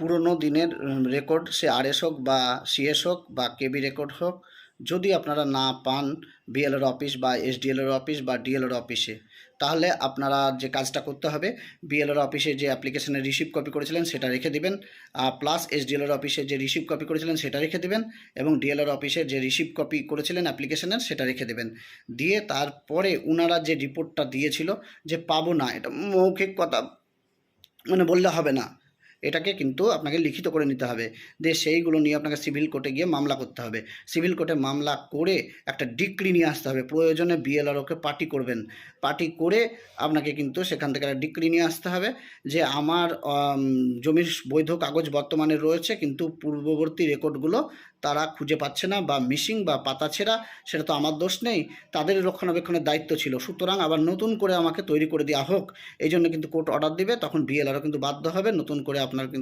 পুরনো দিনের রেকর্ড সে আরএস হোক বা সিএস হোক বা কেবি রেকর্ড হোক, যদি আপনারা না পান বিএলওর অফিস বা এসডিএলওর অফিস বা ডিএলওর অফিসে তাহলে আপনারা যে কাজটা করতে হবে বিএলওর অফিসে যে অ্যাপ্লিকেশনের রিসিভ কপি করেছিলেন সেটা রেখে দিবেন প্লাস এসডিএলওর অফিসে যে রিসিভ কপি করেছিলেন সেটা রেখে দিবেন, এবং ডিএলওর অফিসে যে রিসিভ কপি করেছিলেন অ্যাপ্লিকেশনের সেটা রেখে দেবেন। দিয়ে তারপরে ওনারা যে রিপোর্টটা দিয়েছিল যে পাবো না, এটা মৌখিক কথা মানে বললে হবে না। এটাকে কিন্তু আপনাকে লিখিত করে নিতে হবে। দিয়ে সেইগুলো নিয়ে আপনাকে সিভিল কোর্টে গিয়ে মামলা করতে হবে। সিভিল কোর্টে মামলা করে একটা ডিক্রি নিয়ে আসতে হবে। প্রয়োজনে বিএলআরওকে পার্টি করবেন। পার্টি করে আপনাকে কিন্তু সেখান থেকে একটা ডিক্রি নিয়ে আসতে হবে যে আমার জমির বৈধ কাগজ বর্তমানে রয়েছে, কিন্তু পূর্ববর্তী রেকর্ডগুলো তারা খুঁজে পাচ্ছে না বা মিসিং বা পাতা ছেঁড়া, সেটা তো আমার দোষ নেই। তাদের রক্ষণাবেক্ষণের দায়িত্ব ছিল। সুতরাং আবার নতুন করে আমাকে তৈরি করে দেওয়া হোক, এই জন্য কিন্তু কোর্ট অর্ডার দিবে, তখন বিএলআরও কিন্তু বাধ্য হবে, নতুন করে আপনার কিন্তু